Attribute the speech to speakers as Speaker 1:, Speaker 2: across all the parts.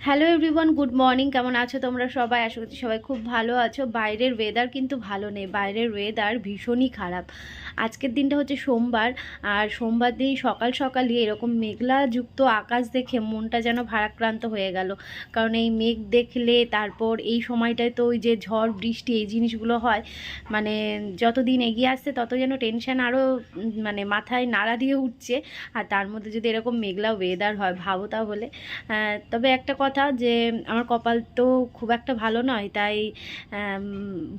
Speaker 1: Hello everyone good morning কেমন আছো তোমরা সবাই? আশা করছি সবাই খুব ভালো আছো। বাইরের ওয়েদার কিন্তু ভালো নেই। বাইরের ওয়েদার ভীষণই খারাপ। আজকের দিনটা হচ্ছে সোমবার, আর সোমবার দিন সকাল সকালই এরকম মেঘলা যুক্ত আকাশ দেখে মনটা যেন ভারাক্রান্ত হয়ে গেল। কারণ এই মেঘ দেখলে তারপর এই সময়টায় তো ওই যে ঝড়, বৃষ্টি এই জিনিসগুলো হয়। মানে যত দিন এগিয়ে আসছে তত যেন টেনশন আরও মানে মাথায় নাড়া দিয়ে উঠছে। আর তার মধ্যে যদি এরকম মেঘলা ওয়েদার হয়, ভাবো তাহলে। তবে একটা কথা যে আমার কপাল তো খুব একটা ভালো নয়, তাই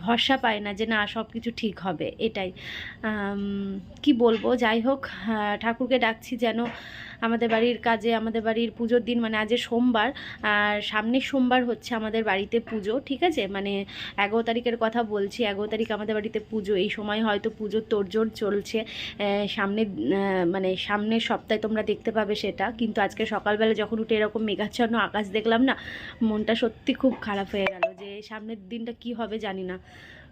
Speaker 1: ভরসা পায় না যে না সব কিছু ঠিক হবে, এটাই। কি বলব? যাই হোক ঠাকুরকে ডাকছি যেন আমাদের বাড়ির কাজে আমাদের বাড়ির পুজোর দিন মানে আজকে সোমবার আর সামনের সোমবার হচ্ছে আমাদের বাড়িতে পুজো ঠিক আছে? মানে এগারো তারিখের কথা বলছি এগারো তারিখ আমাদের বাড়িতে পুজো। এই সময় হয়তো পুজোর তোড়জোড় চলছে। আহ, সামনের মানে সামনের সপ্তাহে তোমরা দেখতে পাবে সেটা। কিন্তু আজকে সকালবেলা যখন উঠে এরকম মেঘাচ্ছন্ন আকাশ দেখলাম না মনটা সত্যি খুব খারাপ হয়ে গেল যে সামনের দিনটা কি হবে জানি না।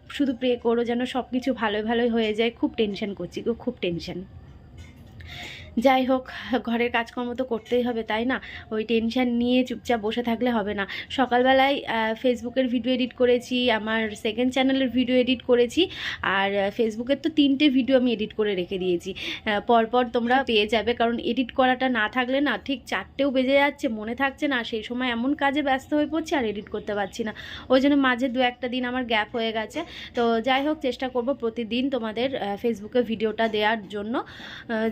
Speaker 1: শুধু প্রে করো যেন সব কিছু ভালো ভালো হয়ে যায়। খুব টেনশন করছি খুব টেনশন যাই হোক, ঘরের কাজকর্ম তো করতেই হবে, তাই না? ওই টেনশান নিয়ে চুপচাপ বসে থাকলে হবে না। সকালবেলায় ফেসবুকের ভিডিও এডিট করেছি, আমার সেকেন্ড চ্যানেলের ভিডিও এডিট করেছি, আর ফেসবুকের তো তিনটে ভিডিও আমি এডিট করে রেখে দিয়েছি। পরপর তোমরা পেয়ে যাবে, কারণ এডিট করাটা না থাকলে না, ঠিক চারটেও বেজে যাচ্ছে, মনে থাকছে না, সেই সময় এমন কাজে ব্যস্ত হয়ে পড়ছি, আর এডিট করতে পারছি না। ওই জন্য মাঝে দু একটা দিন আমার গ্যাপ হয়ে গেছে। তো যাই হোক, চেষ্টা করব প্রতিদিন তোমাদের ফেসবুকে ভিডিওটা দেওয়ার জন্য।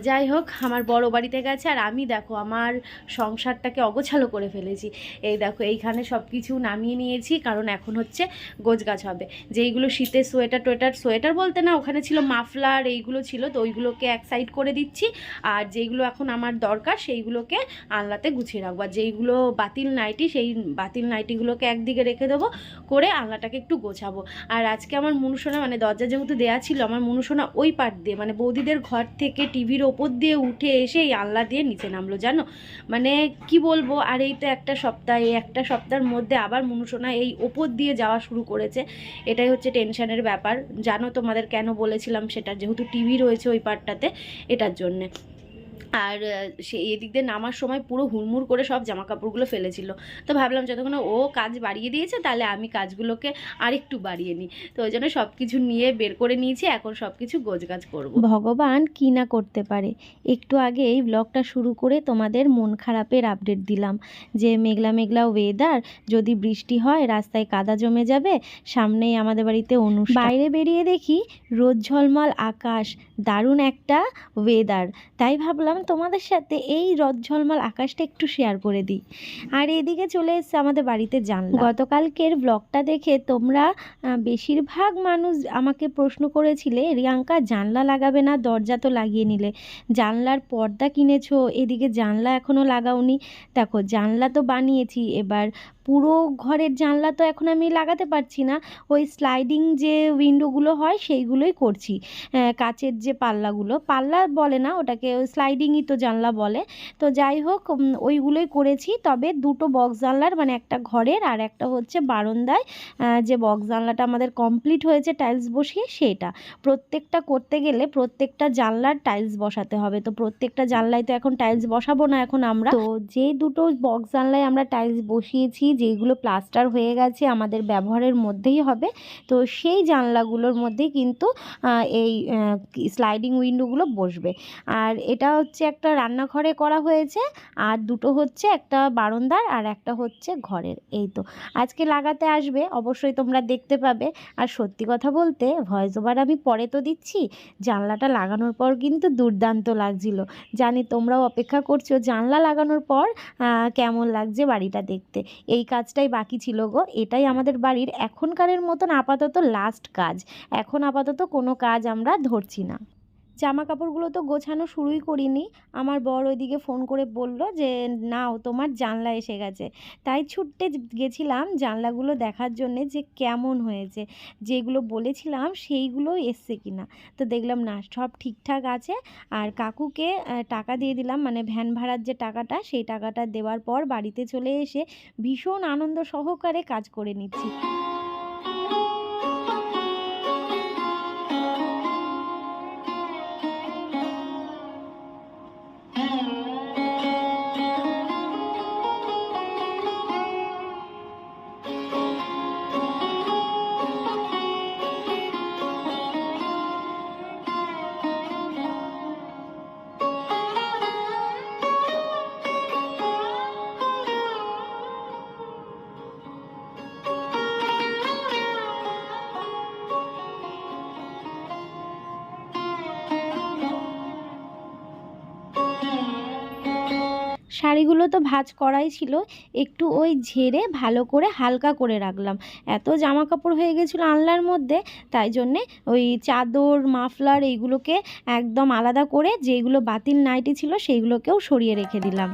Speaker 1: যাই হোক, আমার বড় বাড়িতে গেছে আর আমি দেখো আমার সংসারটাকে অগোছালো করে ফেলেছি। এই দেখো এইখানে সব কিছু নামিয়ে নিয়েছি, কারণ এখন হচ্ছে গোছগাছ হবে। যেইগুলো শীতের সোয়েটার টোয়েটার, সোয়েটার বলতে না ওখানে ছিল মাফলার, এইগুলো ছিল, তো ওইগুলোকে এক সাইড করে দিচ্ছি। আর যেইগুলো এখন আমার দরকার সেইগুলোকে আনলাতে গুছিয়ে রাখব। আর যেইগুলো বাতিল নাইটি, সেই বাতিল নাইটিগুলোকে একদিকে রেখে দেবো, করে আনলাটাকে একটু গোছাবো। আর আজকে আমার মনুষোনা মানে দরজা যেহেতু দেয়া ছিল, আমার মনুষোনা ওই পাট দিয়ে মানে বৌদিদের ঘর থেকে টিভির ওপর দিয়ে এসে এই আল্লাহ দিয়ে নিচে নামলো, জানো? মানে কি বলব, আর এই তো একটা সপ্তাহ, এই একটা সপ্তাহের মধ্যে আবার মনুষোনা এই ওপর দিয়ে যাওয়া শুরু করেছে। এটাই হচ্ছে টেনশনের ব্যাপার। জানো তোমাদের কেন বলেছিলাম সেটা, যেহেতু টিভি রয়েছে ওই পার্টটাতে, এটার জন্যে। আর সে এদিক দিয়ে নামার সময় পুরো হুড়মুড় করে সব জামা কাপড়গুলো ফেলেছিল। তো ভাবলাম যতক্ষণ ও কাজ বাড়িয়ে দিয়েছে তাহলে আমি কাজগুলোকে আরেকটু বাড়িয়ে নিই। তো ওই জন্য সব কিছু নিয়ে বের করে নিয়েছি এখন সব কিছু গোছগাছ করব। ভগবান কি না করতে পারে। একটু আগে এই ব্লগটা শুরু করে তোমাদের মন খারাপের আপডেট দিলাম যে মেঘলা মেঘলা ওয়েদার যদি বৃষ্টি হয় রাস্তায় কাদা জমে যাবে সামনেই আমাদের বাড়িতে অনুষ্ঠান বাইরে বেরিয়ে দেখি রোদ ঝলমল আকাশ দারুণ একটা ওয়েদার তাই ভাবলাম তোমাদের সাথে এই রদ ঝলমল আকাশটা একটু শেয়ার করে দিই। আর এদিকে চলে এসছে আমাদের বাড়িতে জানলা। গতকালকের ব্লগটা দেখে তোমরা বেশিরভাগ মানুষ আমাকে প্রশ্ন করেছিলে, রিয়াঙ্কা, জানলা লাগাবে না? দরজা তো লাগিয়ে নিলে। জানলার পর্দা কিনেছো, এদিকে জানলা এখনও লাগাওনি। দেখো, জানলা তো বানিয়েছি, এবার পুরো ঘরের জানলা তো এখন আমি লাগাতে পারছি না। ওই স্লাইডিং যে উইন্ডোগুলো হয় সেইগুলোই করছি। কাচের যে পাল্লাগুলো, পাল্লা বলে না, ওটাকে ওই স্লাইডিংই তো জানলা বলে। তো যাই হোক ওইগুলোই করেছি। তবে দুটো বক্স জানলার মানে একটা ঘরের আর একটা হচ্ছে বারান্দায়। যে বক্স জানলাটা আমাদের কমপ্লিট হয়েছে টাইলস বসিয়ে, সেটা। প্রত্যেকটা করতে গেলে প্রত্যেকটা জানলার টাইলস বসাতে হবে। তো প্রত্যেকটা জানলায় তো এখন টাইলস বসাবো না এখন আমরা। তো যে দুটো বক্স জানলায় আমরা টাইলস বসিয়েছি যেগুলো প্লাস্টার হয়ে গেছে আমাদের ব্যবহারের মধ্যেই হবে। তো সেই জানলাগুলোর মধ্যেই কিন্তু এই স্লাইডিং উইন্ডোগুলো বসবে। আর এটা হচ্ছে একটা রান্নাঘরে করা হয়েছে, আর দুটো হচ্ছে একটা বারান্দার আর একটা হচ্ছে ঘরের, এই তো। আজকে লাগাতে আসবে, অবশ্যই তোমরা দেখতে পাবে। আর সত্যি কথা বলতে ভয়েস ওভার আমি পরে তো দিচ্ছি, জানলাটা লাগানোর পর কিন্তু দুর্দান্ত লাগছিল। জানি তোমরাও অপেক্ষা করছ, জানলা লাগানোর পর কেমন লাগছে বাড়িটা দেখতে। এই কাজটাই বাকি ছিল গো, এটাই আমাদের বাড়ির এখনকারের মতন আপাতত লাস্ট কাজ। এখন আপাতত কোনো কাজ আমরা ধরছি না। জামা কাপড়গুলো তো গোছানো শুরুই করিনি। আমার বর ওইদিকে ফোন করে বলল যে, নাও, তোমার জানলা এসে গেছে। তাই ছুটতে গেছিলাম জানলাগুলো দেখার জন্যে যে কেমন হয়েছে। যেগুলো বলেছিলাম সেইগুলো এসছে কিনা। তো দেখলাম, না, সব ঠিকঠাক আছে। আর কাকুকে টাকা দিয়ে দিলাম মানে ভ্যান ভাড়ার যে টাকাটা, সেই টাকাটা দেওয়ার পর বাড়িতে চলে এসে ভীষণ আনন্দ সহকারে কাজ করে নিচ্ছি। শাড়িগুলো তো ভাঁজ করাই ছিল, একটু ওই ঝেড়ে ভালো করে হালকা করে রাখলাম। এত জামা কাপড় হয়ে গেছিল আনলার মধ্যে, তাই জন্যে ওই চাদর, মাফলার এইগুলোকে একদম আলাদা করে যেগুলো বাতিল নাইটি ছিল সেইগুলোকেও সরিয়ে রেখে দিলাম।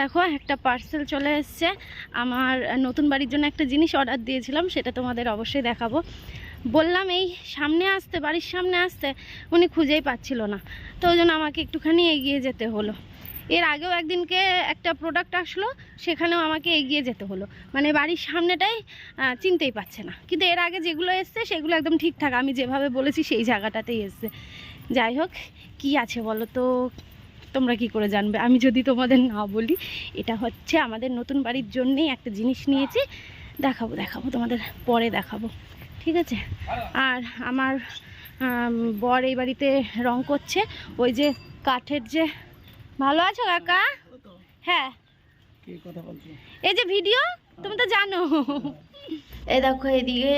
Speaker 1: দেখো, একটা পার্সেল চলে এসছে। আমার নতুন বাড়ির জন্য একটা জিনিস অর্ডার দিয়েছিলাম, সেটা তোমাদের অবশ্যই দেখাবো। বললাম, এই সামনে আসতে, বাড়ির সামনে আসতে? উনি খুঁজেই পাচ্ছিল না। তো ওই জন্য আমাকে একটুখানি এগিয়ে যেতে হলো। এর আগেও একদিনকে একটা প্রোডাক্ট আসলো, সেখানেও আমাকে এগিয়ে যেতে হলো। মানে বাড়ির সামনেটাই চিনতেই পারছে না। কিন্তু এর আগে যেগুলো এসছে, সেগুলো একদম ঠিকঠাক। আমি যেভাবে বলেছি, সেই জায়গাটাতেই এসছে। যাই হোক, কি আছে বলো তো? তোমরা কি করে জানবে? আমি যদি তোমাদের না বলি এটা হচ্ছে আমাদের নতুন বাড়ির জন্যেই একটা জিনিস নিয়েছি। দেখাবো দেখাবো তোমাদের পরে দেখাবো। ঠিক আছে? আর আমার বর এই বাড়িতে রং করছে। ওই যে কাঠের যে ভালো আছো কাকা? হ্যাঁ। এই যে ভিডিও তুমি তো জানো। এই দেখো এদিকে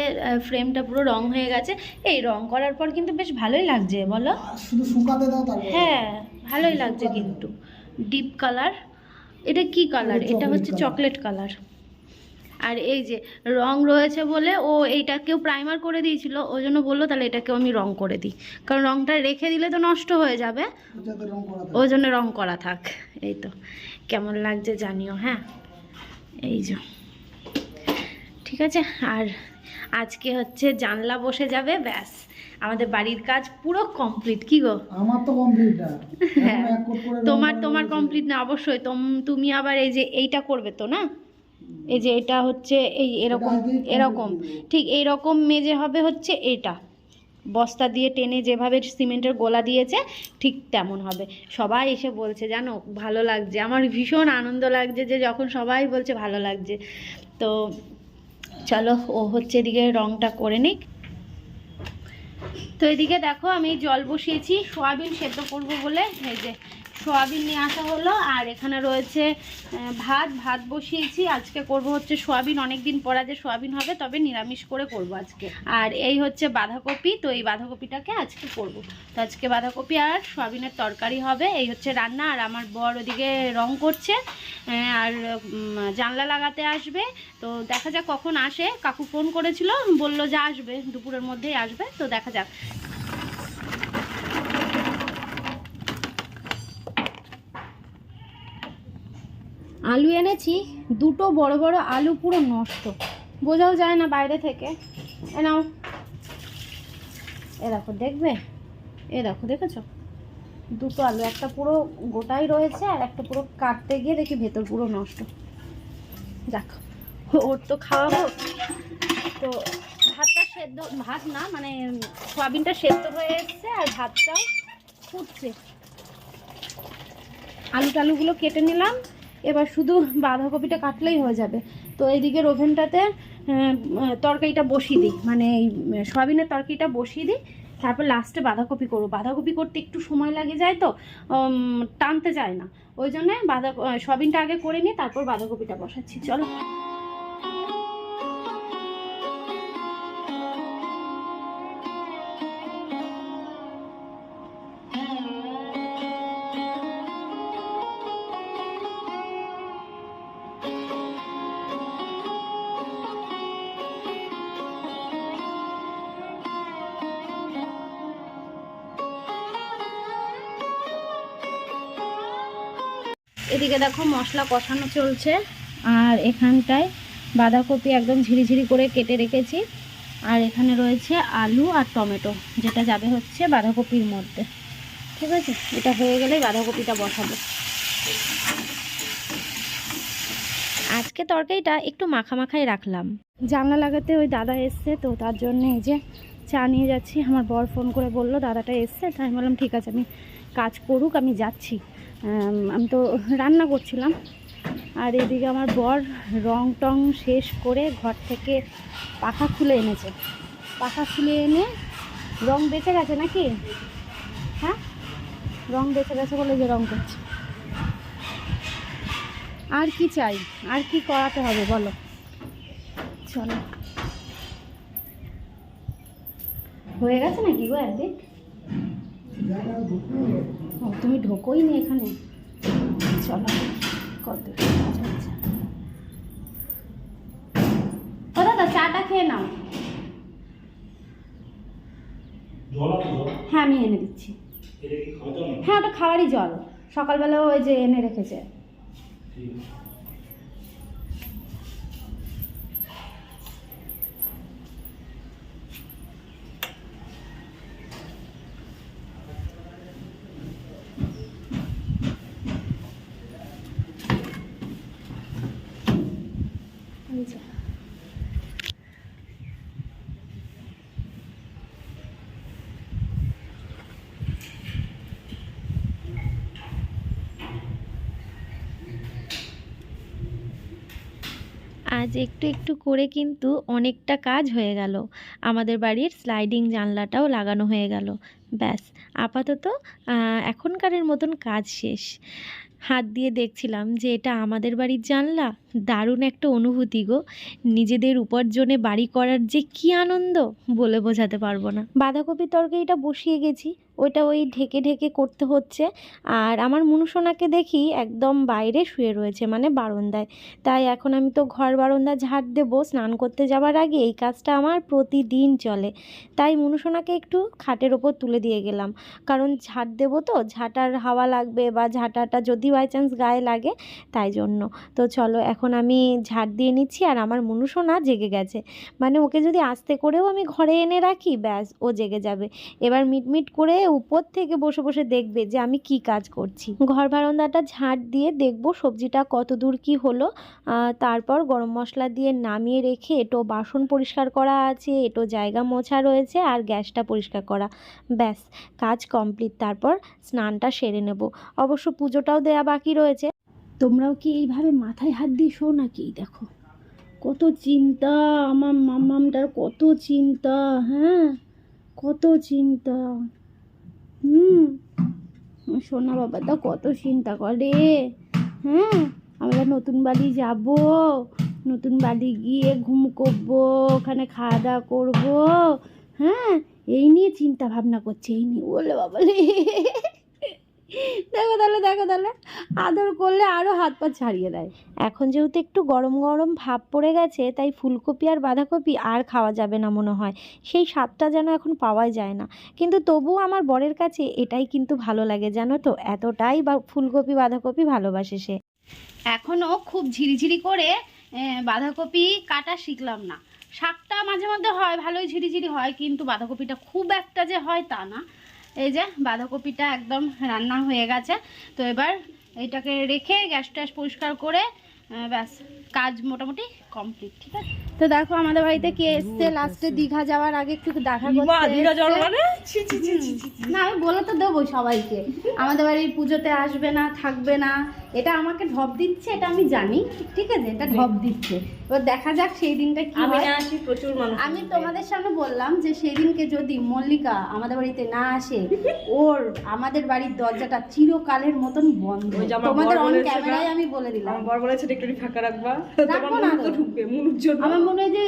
Speaker 1: ফ্রেমটা পুরো রং হয়ে গেছে। এই রং করার পর কিন্তু বেশ ভালোই লাগছে বলো।
Speaker 2: শুধু শুকাতে দাও তারপর।
Speaker 1: হ্যাঁ। ভালোই লাগছে কিন্তু। ডিপ কালার এটা কি কালার
Speaker 2: এটা
Speaker 1: হচ্ছে চকলেট কালার আর এই যে রং রয়েছে বলে ও এইটাকেও প্রাইমার করে দিয়েছিল ওই জন্য বলল তাহলে এটাকেও আমি রং করে দিই। কারণ রংটা রেখে দিলে তো নষ্ট হয়ে যাবে। ওই জন্য রং করা থাক। এই তো কেমন লাগছে জানিও হ্যাঁ? এই যে। ঠিক আছে আর আজকে হচ্ছে জানলা বসে যাবে ব্যাস। আমাদের বাড়ির কাজ পুরো কমপ্লিট কি গো?
Speaker 2: আমার তো কমপ্লিট না।
Speaker 1: হ্যাঁ। তোমার তোমার। কমপ্লিট না অবশ্যই। তোম- আবার এই যে এইটা করবে তো না? এই যে এটা হচ্ছে এই এরকম এরকম। ঠিক এইরকম মেজে হবে হচ্ছে এটা। বস্তা দিয়ে টেনে যেভাবে সিমেন্টের গোলা দিয়েছে ঠিক তেমন হবে। সবাই এসে বলছে জানো ভালো লাগছে। আমার ভীষণ আনন্দ লাগছে যে যখন সবাই বলছে ভালো লাগছে। তো চলো ও হচ্ছে এদিকে রংটা করে নিক। তো এদিকে দেখো আমি জল বসিয়েছি সোয়াবিন সেদ্ধ করব বলে এই যে সোয়াবিন নিয়ে আসা হলো, আর এখানে রয়েছে ভাত ভাত বসিয়েছি। আজকে করব হচ্ছে সোয়াবিন অনেক দিন পর যে সোয়াবিন হবে, তবে নিরামিষ করে করব আজকে। আর এই হচ্ছে বাঁধাকপি, তো এই বাঁধাকপিটাকে আজকে করব। তো আজকে বাঁধাকপি আর সোয়াবিনের তরকারি হবে, এই হচ্ছে রান্না, আর আমার বর ওদিকে রং করছে আর জানলা লাগাতে আসবে। তো দেখা যাক কখন আসে। কাকু ফোন করেছিল, বলল যে আসবে, দুপুরের মধ্যেই আসবে, তো দেখা যাক। আলু এনেছি, দুটো বড় বড় আলু পুরো নষ্ট। বোঝাও যায় না বাইরে থেকে। এ নাও। এ দেখো, দেখবে? এ দেখো, দেখেছ? দুটো আলু, একটা পুরো গোটাই রয়েছে আর একটা পুরো কাটতে গিয়ে দেখি ভেতর পুরো নষ্ট। দেখো ওর তো খাওয়াবো। তো ভাতটা সেদ্ধ, ভাত না মানে সয়াবিনটা সেদ্ধ হয়ে এসছে আর ভাতটাও ফুটছে। আলু টালুগুলো কেটে নিলাম। এবার শুধু বাঁধাকপিটা কাটলেই হয়ে যাবে। তো এইদিকে ওভেনটাতে তরকারিটা বসিয়ে দিই। মানে এই সয়াবিনের তরকারিটা বসিয়ে দিই। তারপর লাস্টে বাঁধাকপি করব। বাঁধাকপি করতে একটু সময় লাগে, যায় তো? টানতে যায় না। ওই জন্যে বাঁধা সয়াবিনটা আগে করে নিয়ে তারপর বাঁধাকপিটা বসাচ্ছি। চলো। এদিকে দেখো মশলা কষানো চলছে। আর এখানটায় বাঁধাকপি একদম ঝিরিঝিরি করে কেটে রেখেছি। আর এখানে রয়েছে আলু আর টমেটো, যেটা যাবে হচ্ছে বাঁধাকপির মধ্যে। ঠিক আছে? এটা হয়ে গেলেই বাঁধাকপিটা বসাবো। আজকে তরকারিটা একটু মাখা মাখাই রাখলাম। জানলা লাগাতে ওই দাদা এসছে, তো তার জন্য এই যে চা নিয়ে যাচ্ছি। আমার বর ফোন করে বলল, দাদাটা এসছে? তাই বললাম, ঠিক আছে, আমি কাজ করুক, আমি যাচ্ছি। আম, তো রান্না করছিলাম। আর এদিকে আমার বর রং টং শেষ করে ঘর থেকে পাখা খুলে এনেছে। পাখা খুলে এনে রং বেঁচে গেছে নাকি? হ্যাঁ? রং বেঁচে গেছে বলে যে রং করছে। আর কি চাই? আর কি করাতে হবে বলো? চলো। হয়ে গেছে নাকি গো একদিন। ও তুমি ঢোকোই নি এখানে? চলো কত কাজ হচ্ছে ও দাদা চাটা খেয়ে নাও। হ্যাঁ আমি এনে দিচ্ছি। হ্যাঁ ওটা খাওয়ারই জল। সকালবেলা ওই যে এনে রেখেছে। এই যে। আজ একটু একটু করে কিন্তু অনেকটা কাজ হয়ে গেল। আমাদের বাড়ির স্লাইডিং জানলাটাও লাগানো হয়ে গেল। ব্যাস, আপাতত এখনকারের মতন কাজ শেষ। হাত দিয়ে দেখছিলাম যে এটা আমাদের বাড়ির জানলা। দারুণ একটা অনুভূতি গো। নিজেদের উপার্জনে বাড়ি করার যে কী আনন্দ বলে বোঝাতে পারব না। বাঁধাকপি তরকারিটা বসিয়ে গেছি। ওইটা ওই ঢেকে ঢেকে করতে হচ্ছে। আর আমার মনুসোনাকে দেখি একদম বাইরে শুয়ে রয়েছে মানে বারান্দায়। তাই এখন আমি তো ঘর বারান্দা ঝাড় দেবো, স্নান করতে যাওয়ার আগে এই কাজটা আমার প্রতিদিন চলে। তাই মনুসোনাকে একটু খাটের ওপর তুলে দিয়ে গেলাম। কারণ ঝাড় দেবো তো, ঝাঁটার হাওয়া লাগবে বা ঝাঁটাটা যদি বাই চান্স গায়ে লাগে, তাই জন্য। তো চলো এখন আমি ঝাড় দিয়ে নিচ্ছি আর আমার মনুসোনা জেগে গেছে। মানে ওকে যদি আস্তে করেও আমি ঘরে এনে রাখি, ব্যাস ও জেগে যাবে। এবার মিটমিট করে উপর থেকে বসে বসে দেখবে যে আমি কি কাজ করছি। ঘর বারান্দাটা ঝাঁট দিয়ে দেখব সবজিটা কত দূর কি হলো তারপর গরম মশলা দিয়ে নামিয়ে রেখে এটো বাসন পরিষ্কার করা আছে, এটো জায়গা মোছা রয়েছে আর গ্যাসটা পরিষ্কার করা। ব্যাস, কাজ কমপ্লিট। তারপর স্নানটা সেরে নেব। অবশ্য পুজোটাও দেয়া বাকি রয়েছে। তোমরাও কি এইভাবে মাথায় হাত দিয়ে শো নাকি? দেখো, কত চিন্তা। আমার মামামটার কত চিন্তা হ্যাঁ? কত চিন্তা। হুম। সোনা বাবা বাবাটা কত চিন্তা করে। হ্যাঁ আমরা নতুন বাড়ি যাব, নতুন বাড়ি গিয়ে ঘুম করব, ওখানে খাওয়া দাওয়া করব। হ্যাঁ এই নিয়ে চিন্তা ভাবনা করছে, এই নিয়ে বলে বাবালে দেখো তাহলে দেখো তাহলে। আদর করলে আরও হাত পা ছাড়িয়ে দেয়। এখন যেহেতু একটু গরম গরম ভাব পড়ে গেছে, তাই ফুলকপি আর বাঁধাকপি আর খাওয়া যাবে না মনে হয়। সেই স্বাদটা যেন এখন পাওয়াই যায় না। কিন্তু তবুও আমার বরের কাছে এটাই কিন্তু ভালো লাগে, জানো তো? এতটাই বা ফুলকপি, বাঁধাকপি ভালোবাসে সে। এখনও খুব ঝিরিঝিরি করে বাঁধাকপি কাটা শিখলাম না। শাকটা মাঝে মধ্যে হয়, ভালোই ঝিরিঝিরি হয়, কিন্তু বাঁধাকপিটা খুব একটা যে হয় তা না। এই যে বাঁধাকপিটা একদম রান্না হয়ে গেছে। তো এবার এটাকে রেখে গ্যাস ট্যাস পরিষ্কার করে ব্যাস, কাজ মোটামুটি কমপ্লিট ঠিক আছে? তো দেখো আমাদের বাড়িতে কে এসছে লাস্টে দীঘা যাওয়ার আগে একটু দেখা করতে না আমি বলে তো দেবো সবাইকে। আমাদের বাড়ির পুজোতে আসবে না থাকবে না। এটা আমাকে ঢপ দিচ্ছে এটা আমি জানি ঠিক আছে? এটা ঢপ দিচ্ছে। এবার দেখা যাক সেই দিনটা কি
Speaker 3: আমি
Speaker 1: হয়।
Speaker 3: প্রচুর
Speaker 1: আমি তোমাদের সামনে বললাম যে সেই দিনকে যদি মল্লিকা আমাদের বাড়িতে না আসে ওর আমাদের বাড়ির দরজাটা চিরকালের মতন বন্ধ। তোমাদের অন ক্যামেরায় আমি বলে দিলাম।
Speaker 3: বর বলেছে একটু ফাঁকা রাখবা।
Speaker 1: রাখব না।
Speaker 3: ঢুকবে মুনুর জন্য।
Speaker 1: আমার মনে হয় যে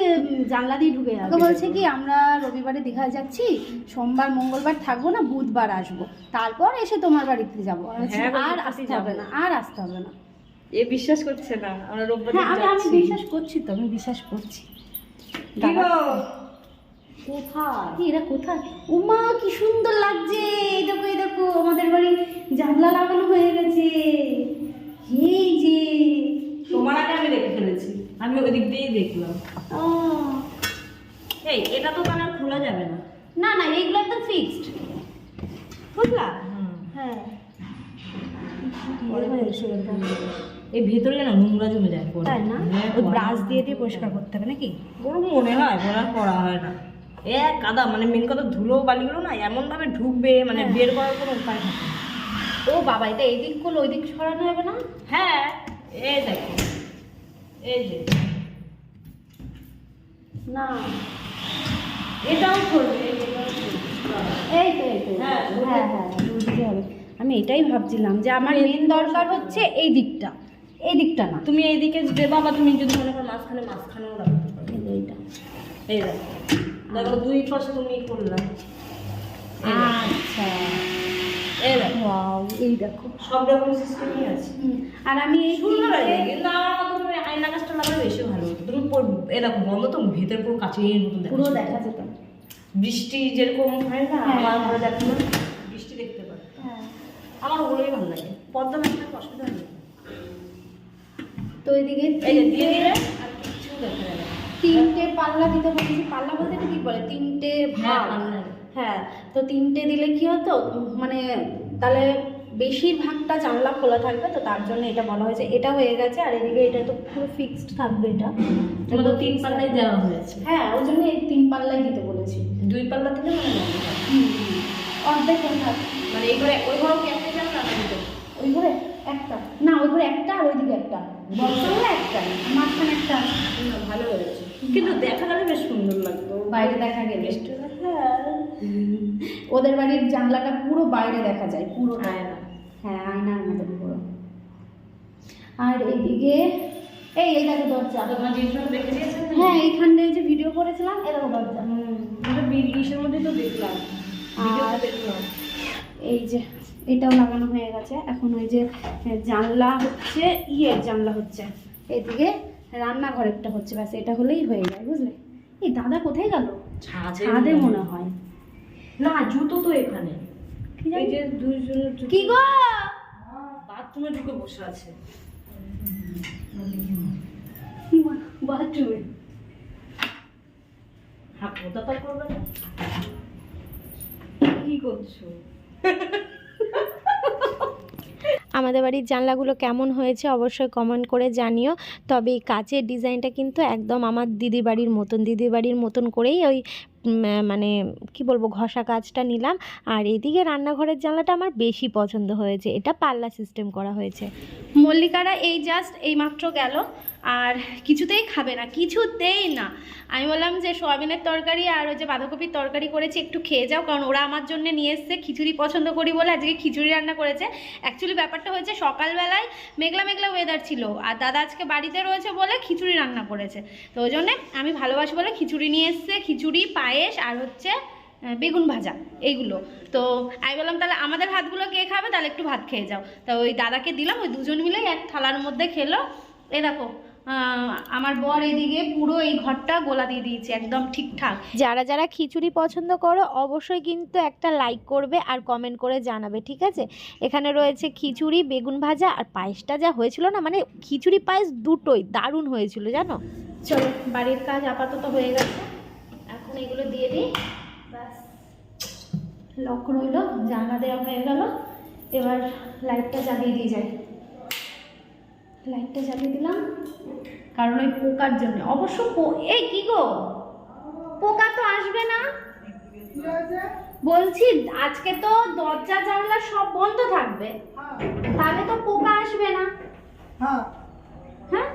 Speaker 1: জানলা দিয়ে ঢুকে যাবে। বলছে কি আমরা রবিবারে দীঘায় যাচ্ছি সোমবার মঙ্গলবার থাকব না বুধবার আসব। তারপর এসে তোমার বাড়িতে যাব।
Speaker 3: হ্যাঁ,
Speaker 1: আর আসতে হবে না আর আসতে হবে না।
Speaker 3: এ বিশ্বাস করছে না আমরা রোববার
Speaker 1: হ্যাঁ আমি আমি বিশ্বাস করছি তো আমি বিশ্বাস করছি? কোথায়? এরা কোথায়? উমা কি সুন্দর লাগছে এই দেখো এই দেখো আমাদের বাড়ি জানলা লাগানো হয়ে গেছে। এই যে।
Speaker 3: তোমার আগে আমি দেখে ফেলেছি। আমি ওই দিক দিয়েই দেখলাম। এই এটা তো কানার খোলা যাবে না।
Speaker 1: না না এইগুলো একদম ফিক্সড বুঝলা হ্যাঁ।
Speaker 3: এই ভেতরে যেন নোংরা জমে যায়
Speaker 1: তাই না? ওই ব্রাশ দিয়ে দিয়ে পরিষ্কার করতে হবে নাকি?
Speaker 3: মনে হয় করা হয় না। এ কাদা মানে মেন কথা ধুলো বালিগুলো না এমন ভাবে ঢুকবে মানে
Speaker 1: হ্যাঁ।
Speaker 3: বের করার কোনো উপায় থাকে
Speaker 1: ও বাবা এটা এই দিক করলে ওই দিক সরানো যাবে না?
Speaker 3: হ্যাঁ এই দেখো। এই যে।
Speaker 1: না।
Speaker 3: এটাও করবে
Speaker 1: এই তো এই তো
Speaker 3: হ্যাঁ,
Speaker 1: হ্যাঁ হ্যাঁ বুঝতে হবে আমি এটাই ভাবছিলাম যে আমার মেন দরকার হচ্ছে এই দিকটা। এই দিকটা না।
Speaker 3: তুমি এইদিকে দেবা বা তুমি যদি মনে করো মাঝখানে মাঝখানেও রাখতে পারো।
Speaker 1: এই এইটা।
Speaker 3: এই দেখো। দুই পাশে তুমি করলাম
Speaker 1: আচ্ছা।
Speaker 3: এই
Speaker 1: ওয়াও এই দেখো।
Speaker 3: সব রকম সিস্টেমই আছে।
Speaker 1: আর আমি এই
Speaker 3: সুন্দর লাগে কিন্তু আমার মতো আয়না গাছটা লাগালে বেশি ভালো তুমি এই দেখো বন্ধ তো ভেতর পুরো মতন দেখা
Speaker 1: পুরো
Speaker 3: যাচ্ছে।
Speaker 1: দেখা যেত।
Speaker 3: বৃষ্টি যেরকম হয় না। আমার ঘরে দেখো বৃষ্টি দেখতে পারে
Speaker 1: হ্যাঁ।
Speaker 3: আমার ওগুলোই ভালো লাগে। পদ্মা লাগলে অসুবিধা নেই
Speaker 1: তো এদিকে
Speaker 3: এই দিয়ে দিলে আর কিছু দেখা যাবে না।
Speaker 1: তিনটে পাল্লা দিতে বলেছি। পাল্লা বলতে কি বলে? তিনটে
Speaker 3: হ্যাঁ,
Speaker 1: ভাগ। হ্যাঁ তো তিনটে দিলে কি হতো? মানে তাহলে বেশিরভাগটা জানলা খোলা থাকবে তো তার জন্য এটা বলা হয়েছে। এটা হয়ে গেছে আর এদিকে এটা তো পুরো ফিক্সড থাকবে এটা।
Speaker 3: তোমার তো তিন পাল্লাই দেওয়া হয়েছে।
Speaker 1: হ্যাঁ ওই জন্য এই তিন পাল্লাই দিতে বলেছি।
Speaker 3: দুই পাল্লা দিলে মানে।
Speaker 1: অর্ধেক
Speaker 3: মানে এই করে ওই ঘরেও কি একটা জানলা?
Speaker 1: ওই ঘরে একটা। না ওই ঘরে একটা আর ওইদিকে একটা। হলে একটা মাঝখানে একটা।
Speaker 3: ভালো হয়েছে। কিন্তু দেখা গেলে বেশ সুন্দর লাগতো
Speaker 1: বাইরে দেখা গেলে।
Speaker 3: হ্যাঁ।
Speaker 1: ওদের বাড়ির জানলাটা পুরো বাইরে দেখা যায় পুরো।
Speaker 3: আয়না।
Speaker 1: হ্যাঁ আয়নার মতন পুরো। আর এইদিকে এই এই দেখো দরজা।
Speaker 3: দিয়েছেন
Speaker 1: হ্যাঁ এইখানটায় যে ভিডিও করেছিলাম এ দেখো দরজা।
Speaker 3: ইসের মধ্যে তো দেখলাম।
Speaker 1: আর- এই যে এটাও লাগানো হয়ে গেছে। এখন ওই যে জানলা হচ্ছে ইয়ের জানলা হচ্ছে। এদিকে রান্নাঘরেরটা হচ্ছে ব্যাস এটা হলেই হয়ে যায় বুঝলে? এই দাদা কোথায় গেল?
Speaker 3: ছাদে
Speaker 1: ছাদে মনে হয়।
Speaker 3: না জুতো তো এখানে? এই যে
Speaker 1: কি গো?
Speaker 3: বাথরুমে ঢুকে বসে আছে।
Speaker 1: বাথরুমে।
Speaker 3: হাত কোথা তো করবে না। কি করছ?
Speaker 4: আমাদের বাড়ির জানলাগুলো কেমন হয়েছে অবশ্যই কমেন্ট করে জানিও। তবে এই কাচের ডিজাইনটা কিন্তু একদম আমার দিদি বাড়ির মতন। দিদি বাড়ির মতন করেই ওই মানে কি বলব, ঘষা কাজটা নিলাম। আর এদিকে রান্নাঘরের জানলাটা আমার বেশি পছন্দ হয়েছে। এটা পাল্লা সিস্টেম করা হয়েছে।
Speaker 1: মল্লিকারা, এই জাস্ট এইমাত্র গেল। আর কিছুতেই খাবে না, কিছুতেই না। আমি বললাম যে সোয়াবিনের তরকারি আর ওই যে বাঁধাকপির তরকারি করেছি, একটু খেয়ে যাও, কারণ ওরা আমার জন্য নিয়ে এসছে, খিচুড়ি পছন্দ করি বলে আজকে খিচুড়ি রান্না করেছে। অ্যাকচুয়ালি ব্যাপারটা হয়েছে সকালবেলায় মেঘলা মেঘলা ওয়েদার ছিল, আর দাদা আজকে বাড়িতে রয়েছে বলে খিচুড়ি রান্না করেছে। তো ওই জন্যে আমি ভালোবাসি বলে খিচুড়ি নিয়ে এসছে, খিচুড়ি, পায়েস আর হচ্ছে বেগুন ভাজা, এইগুলো। তো আমি বললাম তাহলে আমাদের ভাতগুলো কে খাবে? তাহলে একটু ভাত খেয়ে যাও। তা ওই দাদাকে দিলাম, ওই দুজন মিলে এক থালার মধ্যে খেলো। এই দেখো আমার বর এদিকে পুরো এই ঘরটা গোলা দিয়ে দিয়েছে একদম ঠিকঠাক।
Speaker 4: যারা যারা খিচুড়ি পছন্দ করো অবশ্যই কিন্তু একটা লাইক করবে আর কমেন্ট করে জানাবে ঠিক আছে? এখানে রয়েছে খিচুড়ি বেগুন ভাজা আর পায়েসটা যা হয়েছিল না মানে খিচুড়ি পায়েস দুটোই দারুণ হয়েছিল জানো?
Speaker 1: চলো বাড়ির কাজ আপাতত হয়ে গেছে। এখন এগুলো দিয়ে দিই। ব্যাস লক রইল জানলা দেওয়া হয়ে গেল। এবার লাইটটা জ্বালিয়ে দিয়ে যাই। লাইটটা জ্বালিয়ে দিলাম। কারণ ওই পোকার জন্য। অবশ্য এই কি গো? পোকা তো আসবে না। বলছি আজকে তো দরজা জানলা সব বন্ধ থাকবে। তাহলে তো পোকা আসবে না।
Speaker 2: হ্যাঁ।
Speaker 1: হ্যাঁ?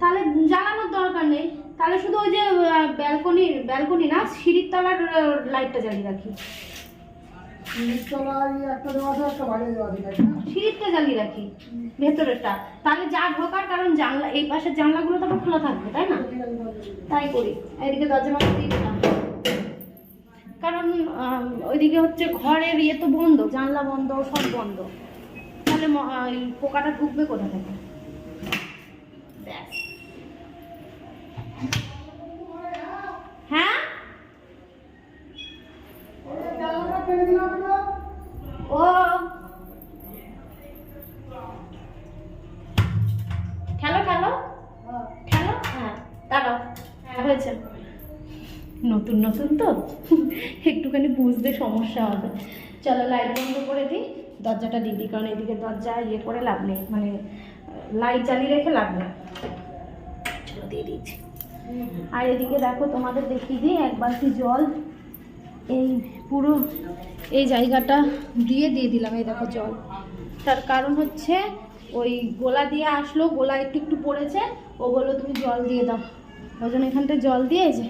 Speaker 1: তাহলে জ্বালানোর দরকার নেই। তাহলে শুধু ওই যে ব্যালকনির ব্যালকনি না সিঁড়ির তলার লাইটটা জ্বালিয়ে রাখি। জ্বালিয়ে রাখি, ভেতরেরটা। তাহলে যা ঢোকার কারণ জানলা, এই পাশের জানলাগুলো খোলা থাকবে, তাই না। তাই করি। এদিকে দরজা কারণ ওইদিকে হচ্ছে ঘরের ইয়ে তো বন্ধ, জানলা বন্ধ, সব বন্ধ। তাহলে পোকাটা ঢুকবে কোথা থেকে? হ্যাঁ? হয়েছে। নতুন নতুন তো। একটুখানি বুঝতে সমস্যা হবে। চলো লাইট বন্ধ করে দিই। দরজাটা দিয়ে দিই কারণ এদিকে দরজা ইয়ে করে লাভ নেই। মানে লাইট জ্বালিয়ে রেখে লাভ নেই। চলো দিয়ে দিয়েছি আর এদিকে দেখো, তোমাদের দেখিয়ে দিই, এক বালতি জল। এই পুরো, এই জায়গাটা দিয়ে দিয়ে দিলাম, এই দেখো জল। তার কারণ হচ্ছে, ওই গোলা দিয়ে আসলো, গোলা একটু একটু পড়েছে ও বলল তুমি জল দিয়ে দাও। ওই জন্য এখানটা জল দিয়ে যে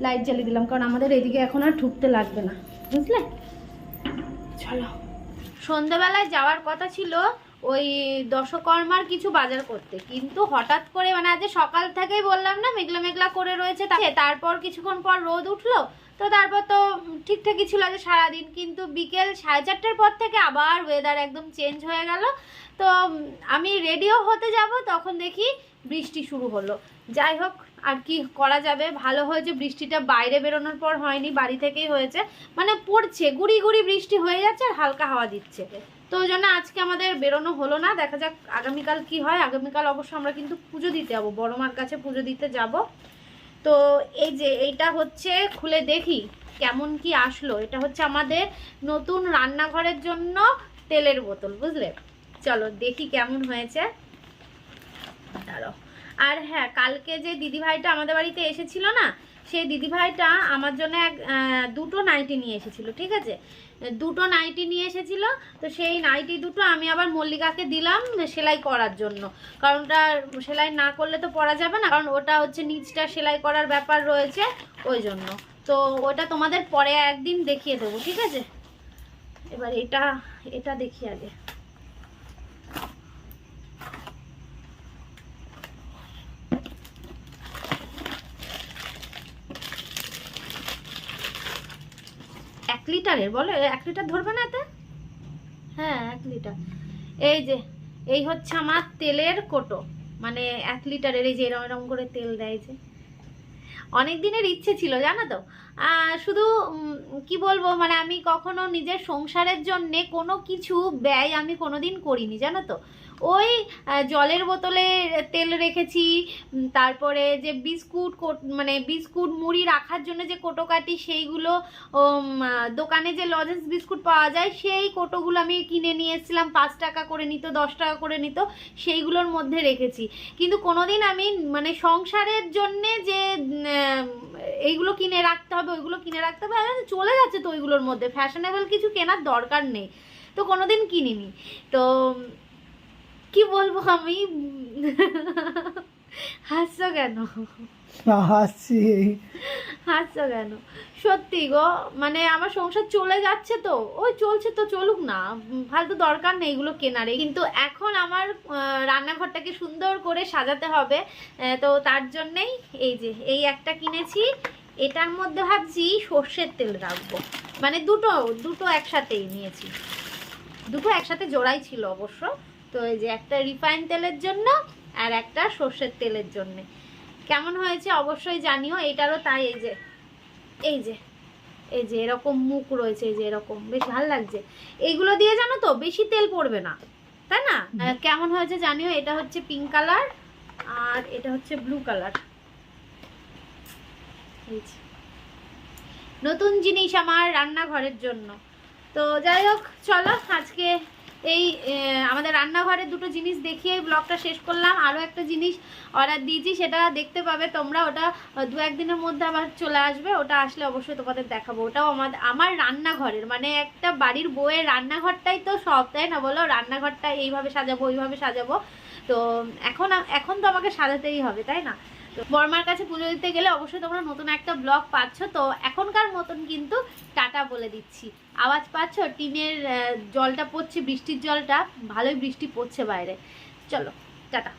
Speaker 1: লাইট জ্বালিয়ে দিলাম, কারণ আমাদের এদিকে এখন আর ঠুকতে লাগবে না, বুঝলে? চলো। সন্ধ্যাবেলায় যাওয়ার কথা ছিল ওই দশকর্মার কিছু বাজার করতে, কিন্তু হঠাৎ করে মানে আজ সকাল থেকেই বললাম না, মেঘলা মেঘলা করে রয়েছে, তা- তারপর কিছুক্ষণ পর রোদ উঠল, তো তারপর তো ঠিকঠাকই ছিল আজ সারাদিন, কিন্তু বিকেল সাড়ে চারটের পর থেকে আবার ওয়েদার একদম চেঞ্জ হয়ে গেল। তো আমি রেডিও হতে যাব, তখন দেখি বৃষ্টি শুরু হলো। যাই হোক আর কি করা যাবে? ভালো হয়েছে, বৃষ্টিটা বাইরে বেরোনোর পর হয়নি, বাড়ি থেকেই হয়েছে। মানে পড়ছে, গুড়ি গুড়ি বৃষ্টি হয়ে যাচ্ছে আর হালকা হাওয়া দিচ্ছে। তো ওই জন্য আজকে আমাদের বেরোনো হলো না, দেখা যাক আগামীকাল কি হয়। আগামীকাল অবশ্য আমরা কিন্তু পুজো দিতে যাব, বড় মার কাছে পুজো দিতে যাব। তো এই যে এইটা হচ্ছে, খুলে দেখি কেমন কি আসলো। এটা হচ্ছে আমাদের নতুন রান্নাঘরের জন্য তেলের বোতল, বুঝলে? চলো দেখি কেমন হয়েছে। দাঁড়াও। আর হ্যাঁ কালকে যে দিদিভাইটা আমাদের বাড়িতে এসেছিল না, সেই দিদিভাইটা আমার জন্য এক দুটো নাইটি নিয়ে এসেছিল, ঠিক আছে? দুটো নাইটি নিয়ে এসেছিল, তো সেই নাইটি দুটো আমি আবার মল্লিকাকে দিলাম সেলাই করার জন্য। কারণ ওটা সেলাই না করলে তো পরা যাবে না, কারণ ওটা হচ্ছে নিচটা সেলাই করার ব্যাপার রয়েছে ওই জন্য। তো ওটা তোমাদের পরে একদিন দেখিয়ে দেবো, ঠিক আছে? এবার এটা এটা দেখি আগে এক লিটারের? বলো এক লিটার ধরবে না এতে? হ্যাঁ এক লিটার। এই যে, এই হচ্ছে আমার তেলের কোটো। মানে এক লিটারের, এই যে এরম এরম করে তেল দেয় যে। অনেক দিনের ইচ্ছে ছিল, জানো তো? শুধু কি বলব মানে আমি কখনো নিজের সংসারের জন্যে কোনো কিছু ব্যয় আমি কোনোদিন করিনি, জানো তো? ওই জলের বোতলে তেল রেখেছি তারপরে যে বিস্কুট কোট- মানে বিস্কুট মুড়ি রাখার জন্য যে কোটো কাটি সেইগুলো দোকানে যে লজেন্স বিস্কুট পাওয়া যায়, সেই কোটোগুলো আমি কিনে নিয়ে এসেছিলাম, পাঁচ টাকা করে নিত, দশ টাকা করে নিত, সেইগুলোর মধ্যে রেখেছি। কিন্তু কোনোদিন আমি মানে সংসারের জন্যে যে এইগুলো কিনে রাখতে হবে, ওইগুলো কিনে রাখতে হবে চলে যাচ্ছে তো ওইগুলোর মধ্যে। ফ্যাশনেবল কিছু কেনার দরকার নেই। তো কোনোদিন কিনিনি। তো কি বলব আমি? হাসছো কেন?
Speaker 2: হাসছি।
Speaker 1: হাসছো কেন? সত্যি গো মানে আমার সংসার চলে যাচ্ছে তো। ওই চলছে তো চলুক না ফালতু দরকার নেই এগুলো কেনারে। কিন্তু এখন আমার রান্নাঘরটাকে সুন্দর করে সাজাতে হবে। তো তার জন্যেই এই যে এই একটা কিনেছি। এটার মধ্যে ভাবছি সর্ষের তেল রাখব। মানে দুটো দুটো একসাথেই নিয়েছি। দুটো একসাথে জোড়াই ছিল অবশ্য। তো এই যে একটা রিফাইন তেলের জন্য আর একটা সর্ষের তেলের জন্য। কেমন হয়েছে অবশ্যই জানিও এটারও তাই এই যে এই যে এই যে এরকম মুখ রয়েছে এই যে এরকম বেশ ভালো লাগছে। এইগুলো দিয়ে জানো তো বেশি তেল পড়বে না তাই না? কেমন হয়েছে জানিও এটা হচ্ছে পিঙ্ক কালার আর এটা হচ্ছে ব্লু কালার। নতুন জিনিস আমার রান্নাঘরের জন্য। তো যাই হোক চলো আজকে এই আমাদের রান্নাঘরের দুটো জিনিস দেখিয়ে ব্লগটা শেষ করলাম। আরও একটা জিনিস অর্ডার দিয়েছি, সেটা দেখতে পাবে তোমরা। ওটা দু একদিনের মধ্যে আবার চলে আসবে। ওটা আসলে অবশ্যই তোমাদের দেখাবো। ওটাও আমাদের আমার রান্নাঘরের মানে একটা বাড়ির বউয়ের রান্নাঘরটাই তো সব, তাই না বলো? রান্নাঘরটা এইভাবে সাজাবো, ওইভাবে সাজাবো। তো এখন এখন তো আমাকে সাজাতেই হবে, তাই না? বর্মার কাছে পুজো দিতে গেলে অবশ্যই তোমরা নতুন একটা ব্লগ পাচ্ছ। তো এখনকার মতন কিন্তু টাটা বলে দিচ্ছি। আওয়াজ পাচ্ছ? টিনের জলটা পড়ছে বৃষ্টির জলটা। ভালোই বৃষ্টি পড়ছে বাইরে। চলো টাটা।